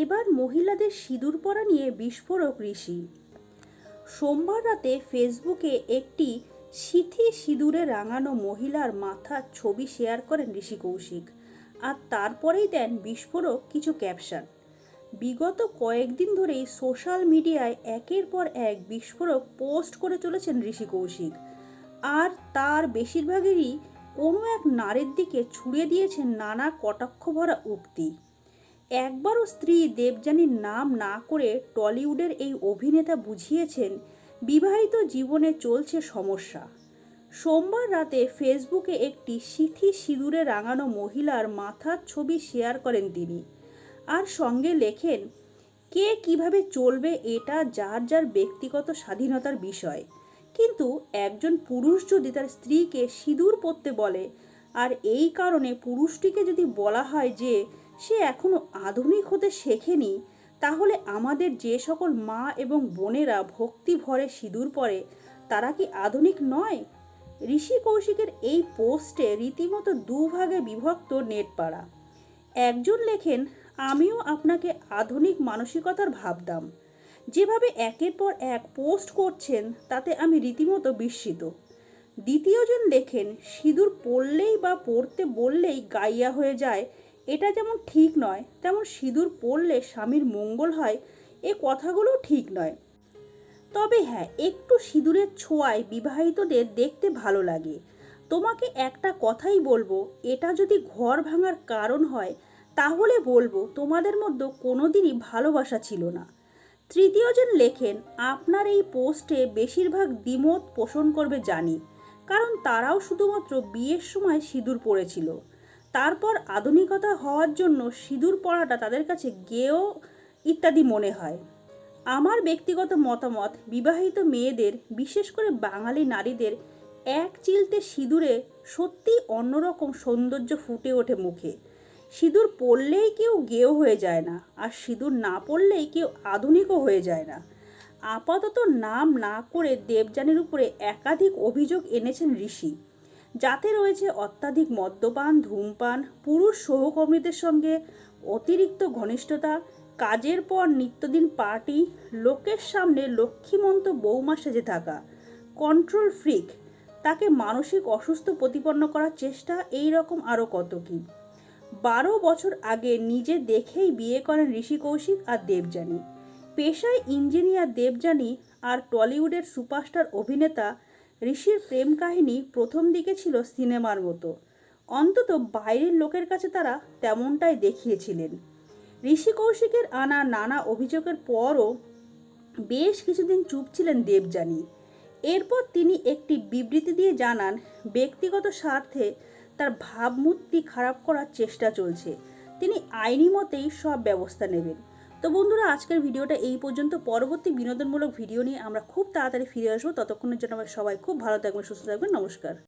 এবার মহিলাদের সিঁদুর পরা নিয়ে বিস্ফোরক ঋষি। সোমবার রাতে ফেসবুকে একটি সিথি সিঁদুরে রাঙানো মহিলার মাথার ছবি শেয়ার করেন ঋষি কৌশিক আর তারপরেই দেন বিস্ফোরক কিছু ক্যাপশন। বিগত কয়েকদিন ধরেই সোশ্যাল মিডিয়ায় একের পর এক বিস্ফোরক পোস্ট করে চলেছেন ঋষি কৌশিক আর তার বেশিরভাগেরই কোনো এক নারীর দিকে ছুড়ে দিয়েছেন নানা কটাক্ষ ভরা উক্তি। একবারও স্ত্রী দেবযানীর নাম না করে টলিউডের এই অভিনেতা বুঝিয়েছেন, বিবাহিত জীবনে চলছে সমস্যা। সোমবার রাতে ফেসবুকে একটি সিথি সিঁদুরে রাঙানো মহিলার মাথার ছবি শেয়ার করেন তিনি আর সঙ্গে লেখেন, কে কীভাবে চলবে এটা যার যার ব্যক্তিগত স্বাধীনতার বিষয়। কিন্তু একজন পুরুষ যদি তার স্ত্রীকে সিঁদুর পরতে বলে আর এই কারণে পুরুষটিকে যদি বলা হয় যে সে এখনও আধুনিক হতে শেখেনি, তাহলে আমাদের যে সকল মা এবং বোনেরা ভক্তি ভরে সিঁদুর পরে, তারা কি আধুনিক নয়? ঋষি কৌশিকের এই পোস্টে রীতিমতো দুভাগে বিভক্ত নেট পাড়া একজন লেখেন, আমিও আপনাকে আধুনিক মানসিকতার ভাবতাম। যেভাবে একের পর এক পোস্ট করছেন, তাতে আমি রীতিমতো বিস্মিত। দ্বিতীয়জন লেখেন সিঁদুর পরলেই বা পড়তে বললেই গাইয়া হয়ে যায়। এটা যেমন ঠিক নয়, তেমন সিঁদুর পরলে স্বামীর মঙ্গল হয়, এ কথাগুলোও ঠিক নয়। তবে হ্যাঁ একটু সিঁদুরের ছোঁয়ায় বিবাহিতদের দেখতে ভালো লাগে। তোমাকে একটা কথাই বলব, এটা যদি ঘর ভাঙার কারণ হয়, তাহলে বলব তোমাদের মধ্যে কোনোদিনই ভালোবাসা ছিল না। তৃতীয়জন লেখেন, আপনার এই পোস্টে বেশিরভাগ দ্বিমত পোষণ করবে জানি। কারণ তারাও শুধুমাত্র বিয়ের সময় সিঁদুর পরেছিল। তারপর আধুনিকতা হওয়ার জন্য সিঁদুর পরাটা তাদের কাছে গেও ইত্যাদি মনে হয়। আমার ব্যক্তিগত মতামত, বিবাহিত মেয়েদের, বিশেষ করে বাঙালি নারীদের, এক চিলতে সিঁদুরে সত্যিই অন্যরকম সৌন্দর্য ফুটে ওঠে মুখে। সিঁদুর পরলেই কেউ গেও হয়ে যায় না, আর সিঁদুর না পরলেই কেউ আধুনিকও হয়ে যায় না। আপাতত নাম না করে দেবযানীর উপরে একাধিক অভিযোগ এনেছেন ঋষি। যাতে রয়েছে অত্যাধিক মদ্যপান, ধূমপান, পুরুষ সহকর্মীদের সঙ্গে অতিরিক্ত ঘনিষ্ঠতা, কাজের পর নিত্যদিন পার্টি, লোকের সামনে লক্ষ্মীমন্ত বৌমা সেজে থাকা, কন্ট্রোল ফ্রিক, তাকে মানসিক অসুস্থ প্রতিপন্ন করার চেষ্টা, এই রকম আরও কত কী? বারো বছর আগে নিজে দেখেই বিয়ে করেন ঋষি কৌশিক আর দেবযানী। পেশায় ইঞ্জিনিয়ার দেবযানী আর টলিউডের সুপারস্টার অভিনেতা ঋষির প্রেম কাহিনী প্রথম দিকে ছিল সিনেমার মতো। অন্তত বাইরের লোকের কাছে তারা তেমনটাই দেখিয়েছিলেন। ঋষি কৌশিকের আনা নানা অভিযোগের পরও বেশ কিছুদিন চুপ ছিলেন দেবযানী। এরপর তিনি একটি বিবৃতি দিয়ে জানান, ব্যক্তিগত স্বার্থে তার ভাবমূর্তি খারাপ করার চেষ্টা চলছে। তিনি আইনি মতেই সব ব্যবস্থা নেবেন। তো বন্ধুরা, আজকের ভিডিওটা এই পর্যন্ত। পরবর্তী বিনোদনমূলক ভিডিও নিয়ে আমরা খুব তাড়াতাড়ি ফিরে আসব। ততক্ষণের জন্য আমরা সবাই খুব ভালো থাকবেন, সুস্থ থাকবেন। নমস্কার।